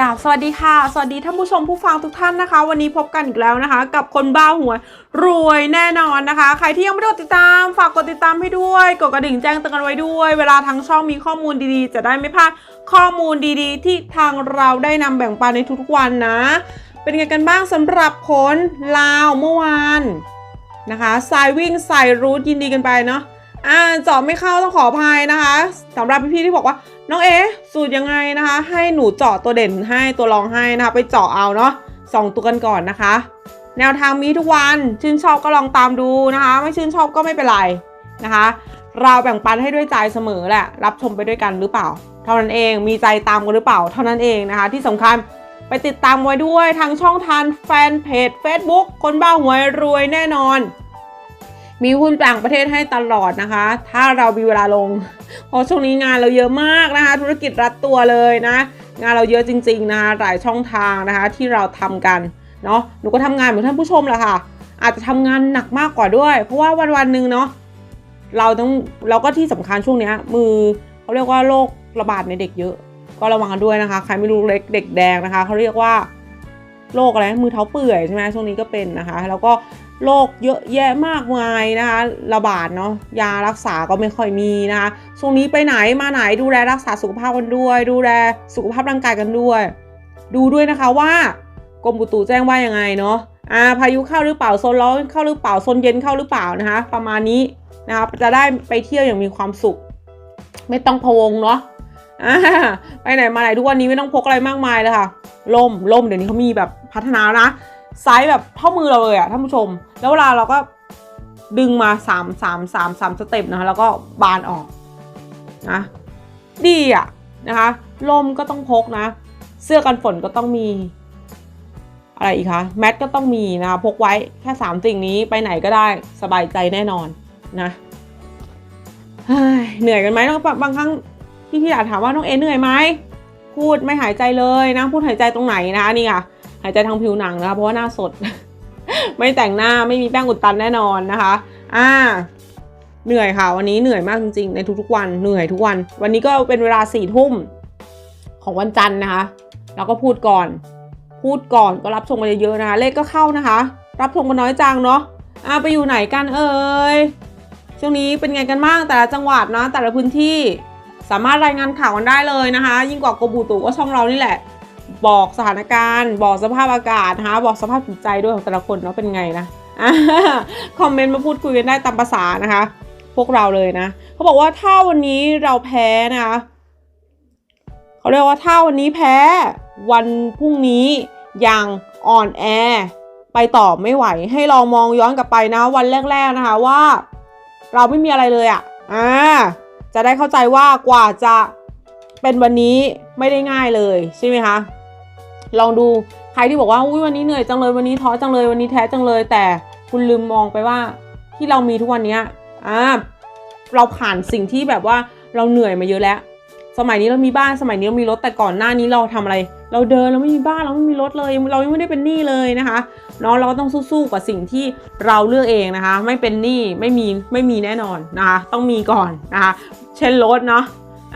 กาบสวัสดีค่ะ สวัสดีท่านผู้ชมผู้ฟังทุกท่านนะคะ วันนี้พบกันอีกแล้วนะคะ กับคนบ้าหวยรวยแน่นอนนะคะ ใครที่ยังไม่ได้กดติดตาม ฝากกดติดตามให้ด้วยกดกระดิ่งแจ้งเตือนกันไว้ด้วย เวลาทางช่องมีข้อมูลดีๆ จะได้ไม่พลาดข้อมูลดีๆ ที่ทางเราได้นำแบ่งปันในทุกๆวันนะ เป็นไงกันบ้างสำหรับผลลาวเมื่อวานนะคะสายวิ่งสายรูทยินดีกันไปเนาะ อ่าจาะไม่เข้าต้องขออภัยนะคะสำหรับพี่ๆที่บอกว่า น้องเอสูตรยังไงนะคะ ให้หนูเจาะตัวเด่นให้ตัวรองให้นะคะ ไปเจาะเอาเนาะสองตัวกันก่อนนะคะ แนวทางมีทุกวันชื่นชอบก็ลองตามดูนะคะ ไม่ชื่นชอบก็ไม่เป็นไรนะคะ เราแบ่งปันให้ด้วยใจเสมอแหละ รับชมไปด้วยกันหรือเปล่า เท่านั้นเองมีใจตามกันหรือเปล่า เท่านั้นเองนะคะ ที่สำคัญไปติดตามไว้ด้วยทางช่องทางแฟนเพจ Facebook คนบ้าหวยรวยแน่นอน มีหุ้นต่างประเทศให้ตลอดนะคะ ถ้าเรามีเวลาลงเพราะช่วงนี้งานเราเยอะมากนะคะ ธุรกิจรัดตัวเลยนะ งานเราเยอะจริงๆนะคะหลายช่องทางนะคะที่เราทำกันเนาะหนูก็ทำงานเหมือนท่านผู้ชมแหละค่ะ อาจจะทำงานหนักมากกว่าด้วย เพราะว่าวันวันหนึ่งเนาะเราต้องเราก็ที่สำคัญช่วงนี้มือเขาเรียกว่าโรคระบาดในเด็กเยอะ ก็ระวังกันด้วยนะคะ ใครไม่รู้เล็กเด็กแดงนะคะเขาเรียกว่าโรคอะไรมือเท้าเปื่อยใช่ไหมช่วงนี้ก็เป็นนะคะ แล้วก็ โรคเยอะแยะมากมายนะคะระบาดเนาะยารักษาก็ไม่ค่อยมีนะคะช่วงนี้ไปไหนมาไหนดูแลรักษาสุขภาพกันด้วย ดูแลสุขภาพร่างกายกันด้วย ดูด้วยนะคะว่ากรมอุตุแจ้งว่ายังไงเนาะอ่าพายุเข้าหรือเปล่าโซนร้อนเข้าหรือเปล่าโซนเย็นเข้าหรือเปล่านะคะ ประมาณนี้นะคะจะได้ไปเที่ยวอย่างมีความสุข ไม่ต้องพะวงเนาะอ่าไปไหนมาไหนทุกวันนี้ไม่ต้องพกอะไรมากมายเลยค่ะล่มล่มเดี๋ยวนี้เขามีแบบพัฒนานะ ไซส์แบบเท่ามือเราเลยอะท่านผู้ชม แล้วเวลาเราก็ดึงมาสามสามสามสามสเต็ปนะคะแล้วก็บานออกนะดีอะนะคะล่มก็ต้องพกนะ เสื้อกันฝนก็ต้องมี อะไรอีกคะแมทก็ต้องมีนะคะพกไว้แค่สามสิ่งนี้ไปไหนก็ได้สบายใจแน่นอนนะเหนื่อยกันไหมบางครั้งพี่ที่อยากถามว่าน้องเอเหนื่อยไหมพูดไม่หายใจเลยนะพูดหายใจตรงไหนนะนี่ค่ะายใจทางผิวหนังนะคะเพราะว่าหน้าสด ไม่แต่งหน้าไม่มีแป้งอุดตันแน่นอนนะคะ อ่า เหนื่อยค่ะ วันนี้เหนื่อยมากจริงๆ ในทุกๆวันเหนื่อยทุกวัน วันนี้ก็เป็นเวลาสี่ทุ่มของวันจันทร์นะคะ แล้วก็พูดก่อน พูดก่อนก็รับชมกันเยอะๆนะคะเลขก็เข้านะคะ รับชมกันน้อยจังเนาะอ่าไปอยู่ไหนกันเอ่ยช่วงนี้เป็นไงกันบ้างแต่ละจังหวัดนะแต่ละพื้นที่สามารถรายงานข่าวกันได้เลยนะคะ ยิ่งกว่ากรมอุตุก็ช่องเรานี่แหละ บอกสถานการณ์ บอกสภาพอากาศนะคะบอกสภาพจิตใจด้วยของแต่ละคนเนาะเป็นไงนะคอมเมนต์มาพูดคุยกันได้ตามภาษานะคะ พวกเราเลยนะเขาบอกว่าถ้าวันนี้เราแพ้นะคะเขาเรียกว่าถ้าวันนี้แพ้วันพรุ่งนี้ยังอ่อนแอไปต่อไม่ไหว ให้ลองมองย้อนกลับไปนะวันแรก ๆนะคะว่า เราไม่มีอะไรเลยอะ่ะอ่าจะได้เข้าใจว่ากว่าจะเป็นวันนี้ไม่ได้ง่ายเลยใช่ไหมคะ ลองดูใครที่บอกว่าอุ้ยวันนี้เหนื่อยจังเลยวันนี้ท้อจังเลยวันนี้แท้จังเลย แต่คุณลืมมองไปว่าที่เรามีทุกวันนี้อ่าเราผ่านสิ่งที่แบบว่าเราเหนื่อยมาเยอะแล้ว สมัยนี้เรามีบ้านสมัยนี้เรามีรถแต่ก่อนหน้านี้เราทำอะไร เราเดินเราไม่มีบ้านเราไม่มีรถเลย เรายังไม่ได้เป็นหนี้เลยนะคะเนาะเราก็ต้องสู้ๆกับสิ่งที่เราเลือกเองนะคะ ไม่เป็นหนี้ไม่มีไม่มีแน่นอนนะคะ ต้องมีก่อนนะคะ เช่นรถเนาะ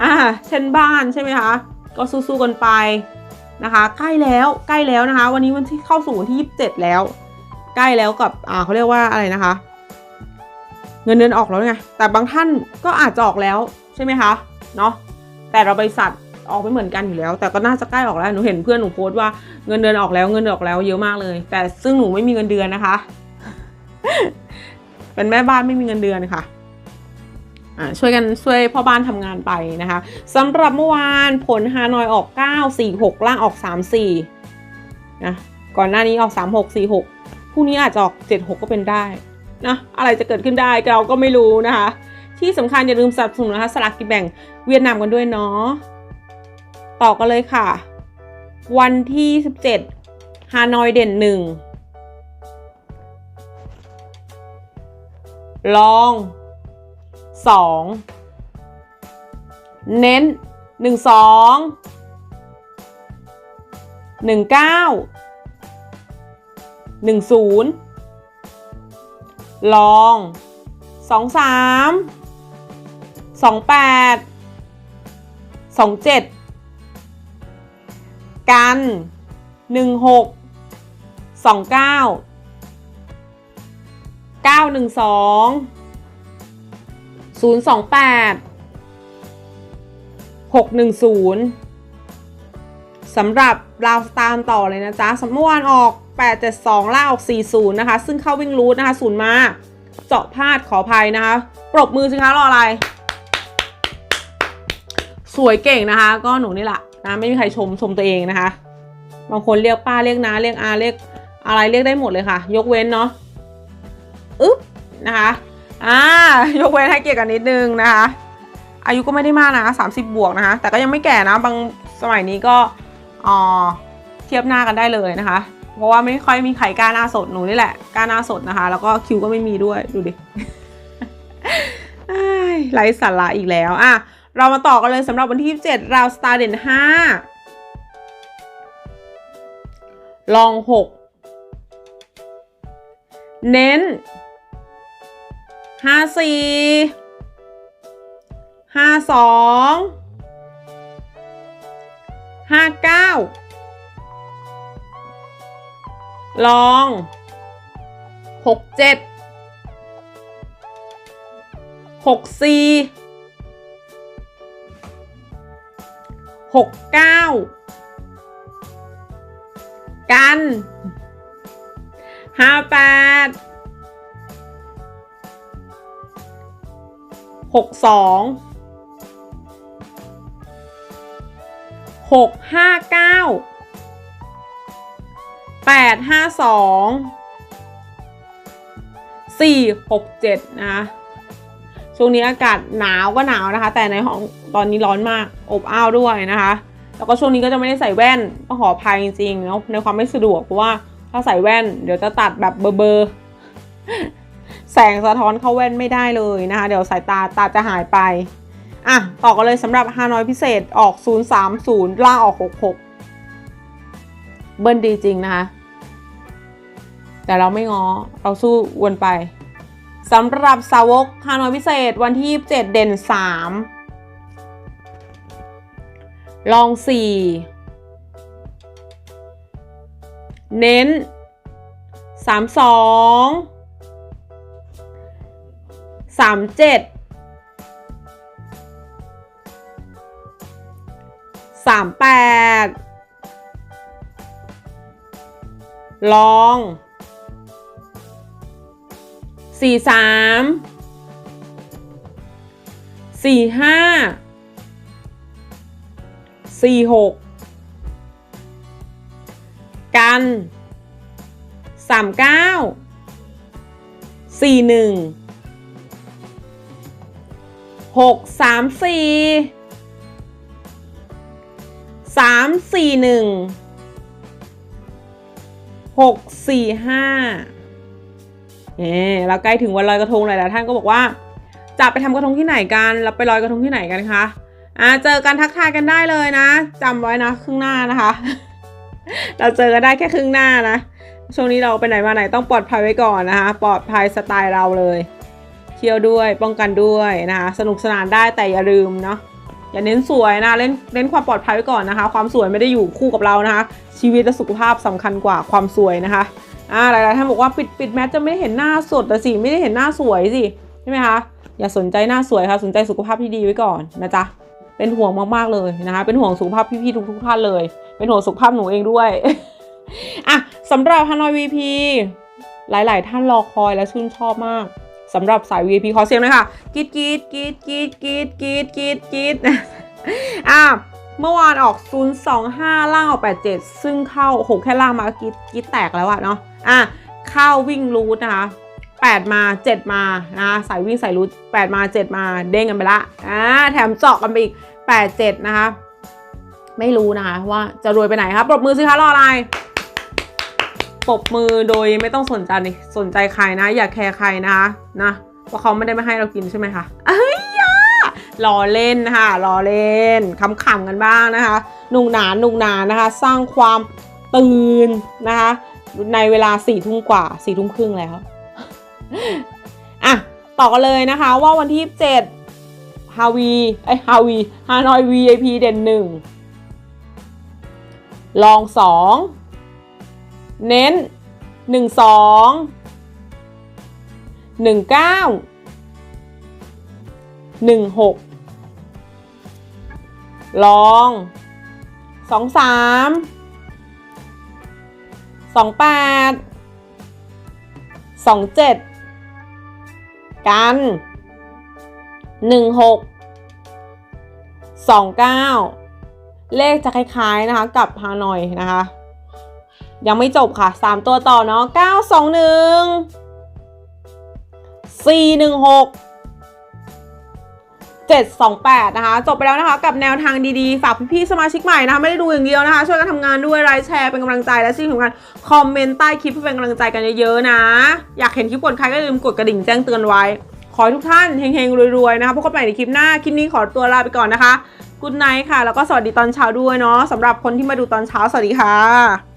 อ่าเช่นบ้านใช่ไหมคะก็สู้ๆกันไป นะคะ ใกล้แล้วใกล้แล้วนะคะ วันนี้วันที่เข้าสู่วันที่ 27 แล้ว ใกล้แล้วกับอ่าเขาเรียกว่าอะไรนะคะ เงินเดือนออกแล้วไงแต่บางท่านก็อาจจะออกแล้วใช่ไหมคะเนาะแต่เราบริษัทออกไม่เหมือนกันอยู่แล้ว แต่ก็น่าจะใกล้ออกแล้วหนูเห็นเพื่อนหนูโพสต์ว่าเงินเดือนออกแล้วเงินเดือนออกแล้วเยอะมากเลย แต่ซึ่งหนูไม่มีเงินเดือนนะคะ เป็นแม่บ้านไม่มีเงินเดือนค่ะอ่า ช่วยกันช่วยพ่อบ้านทำงานไปนะคะสำหรับเมื่อวานผลฮานอยออก 9 4 6 ล่างออก 3 4นะก่อนหน้านี้ออก 3 6 4 6พรุ่งนี้อาจจะออก 7 6 ก็เป็นได้นะอะไรจะเกิดขึ้นได้เราก็ไม่รู้นะคะ ที่สำคัญอย่าลืมสนับสนุนนะคะสลากกินแบ่งเวียดนามกันด้วยเนาะต่อกันเลยค่ะ วันที่ 17 ฮานอยเด่น1ลอง สองเน้นหนึ่งสองหนึ่งเก้าหนึ่งศูนย์ลองสองสามสองแปดสองเจ็ดกันหนึ่งหกสองเก้าเก้าหนึ่งสอง ศูนย์สองแปดหกหนึ่งศูนย์สำหรับราวตาร์ต่อเลยนะจ๊ะสำเมื่อวานออก 872ล่าออก 40 นะคะ ซึ่งเข้าวิ่งรูทนะคะศูนย์มาเจาะพลาดขออภัยนะคะ ปรบมือสิคะรออะไร สวยเก่งนะคะ ก็หนูนี่แหละนะไม่มีใครชมชมตัวเองนะคะ บางคนเรียกป้าเรียกน้าเรียกอาเรียกอะไรเรียกได้หมดเลยค่ะ ยกเว้นเนาะอึ๊บนะคะ อ่ายกเว้นให้เกียรติกันนิดนึงนะคะ อายุก็ไม่ได้มากนะ30 บวกนะคะ แต่ก็ยังไม่แก่นะ บางสมัยนี้ก็อ๋อเทียบหน้ากันได้เลยนะคะ เพราะว่าไม่ค่อยมีใครกล้าหน้าสดหนูนี่แหละกล้าหน้าสดนะคะ แล้วก็คิวก็ไม่มีด้วยดูดิไร้สาระอีกแล้วอะเรามาต่อกันเลยสำหรับวันที่ 27 ราวสตาร์เด่น5ลอง 6 เน้น ห้าสี่ห้าสองห้าเก้าลองหกเจ็ดหกสี่หกเก้ากันห้าแปด หกสองหกห้าเก้าแปดห้าสองสี่หกเจ็ดนะคะช่วงนี้อากาศหนาวก็หนาวนะคะ แต่ในห้องตอนนี้ร้อนมากอบอ้าวด้วยนะคะ แล้วก็ช่วงนี้ก็จะไม่ได้ใส่แว่นก็ขออภัยจริงๆเนาะในความไม่สะดวกเพราะว่าถ้าใส่แว่น เดี๋ยวจะตัดแบบเบอร์เบอร์ แสงสะท้อนเข้าแว่นไม่ได้เลยนะคะ เดี๋ยวสายตาตาจะหายไป อะ ต่อกันเลยสำหรับฮานอยพิเศษออก 030 ล่าออก 66 เบิ้ลดีจริงนะคะ แต่เราไม่ง้อเราสู้วนไปสำหรับสาวกฮานอยพิเศษวันที่ 27 เด่น 3 ลอง 4 เน้น 32 37 38ลองสี่สามสี่ห้าสี่หกกันสามเก้าสี่หนึ่ง หกสามสี่สามสี่หนึ่งหกสี่ห้าเออเราใกล้ถึงวันลอยกระทงหลายๆท่านก็บอกว่าจะไปทำกระทงที่ไหนกันเราไปลอยกระทงที่ไหนกันคะอ่าเจอกันทักทายกันได้เลยนะจำไว้นะครึ่งหน้านะคะ เราเจอกันได้แค่ครึ่งหน้านะช่วงนี้เราไปไหนมาไหนต้องปลอดภัยไว้ก่อนนะคะ ปลอดภัยสไตล์เราเลย เที่ยวด้วยป้องกันด้วยนะคะสนุกสนานได้แต่อย่าลืมเนาะอย่าเน้นสวยนะเล่นเน้นความปลอดภัยไว้ก่อนนะคะ ความสวยไม่ได้อยู่คู่กับเรานะคะ ชีวิตและสุขภาพสำคัญกว่าความสวยนะคะอ่าหลายๆท่านบอกว่าปิดปิดแมสจะไม่เห็นหน้าสดแต่สิไม่ได้เห็นหน้าสวยสิใช่ไหมคะอย่าสนใจหน้าสวยค่ะสนใจสุขภาพที่ดีไว้ก่อนนะจ๊ะเป็นห่วงมากๆเลยนะคะ เป็นห่วงสุขภาพพี่ๆทุกๆท่านเลย เป็นห่วงสุขภาพหนูเองด้วยอะสำหรับฮานอย VP หลาย ๆ ท่านรอคอยและชื่นชอบมาก สำหรับสาย VIP ขอเสียงหน่อยค่ะกรีดกรีดกรีดกรีดกรีดกรีดกรีดกรีดอะเมื่อวานออก 025 ล่างออก 87 ซึ่งเข้าโอ้โหแค่ล่างมาก็กรีดกรีดแตกแล้วอะเนาะอะเข้าวิ่งรูทนะคะ8 มา 7 มานะสายวิ่งสายรูท8มา 7 มาเด้งกันไปละอ่าแถมเจาะกันไปอีก 8 7 นะคะ ไม่รู้นะคะว่าจะรวยไปไหนครับปรบมือสิคะรออะไร ปบมือโดยไม่ต้องสนใจสนใจใครนะ อย่าแคร์ใครนะคะนะเพราะเขาไม่ได้ไมาให้เรากินใช่ไหมคะเอ้ยย่ารอเล่นนะคะรอเล่นขำๆกันบ้างนะคะหนุกหนานหนุกหนานนะคะ สร้างความตื่นนะคะในเวลาสี่ทุ่มกว่าสี่ทุ่มครึ่งแล้วอะต่อกันเลยนะคะว่าวันที่7ฮาวีไอฮาวีฮานอย VIP เด่นหนึ่งลองสอง เน้นหนึ่งสองหนึ่งเก้าหนึ่งหกลองสองสามสองแปดสองเจ็ดกันหนึ่งหกสองเก้าเลขจะคล้ายๆนะคะกับฮานอยนะคะ ยังไม่จบค่ะ 3 ตัวต่อเนาะ9 2 1 4 1 6 7 2 8 นะคะ จบไปแล้วนะคะ กับแนวทางดีๆ ฝากพี่ๆสมาชิกใหม่นะคะ ไม่ได้ดูอย่างเดียวนะคะ ช่วยกันทำงานด้วยไลค์แชร์เป็นกำลังใจและสิ่งสำคัญคอมเมนต์ใต้คลิปเพื่อเป็นกำลังใจกันเยอะๆนะ อยากเห็นคลิปกดใครก็อย่าลืมกดกระดิ่งแจ้งเตือนไว้ ขอให้ทุกท่านเฮงๆรวยๆนะคะพบกันใหม่ในคลิปหน้า คลิปนี้ขอตัวลาไปก่อนนะคะ กุ d ไน h t ค่ะ แล้วก็สวัสดีตอนเช้าด้วยเนาะสำหรับคนที่มาดูตอนเช้าสวัสดีค่ะ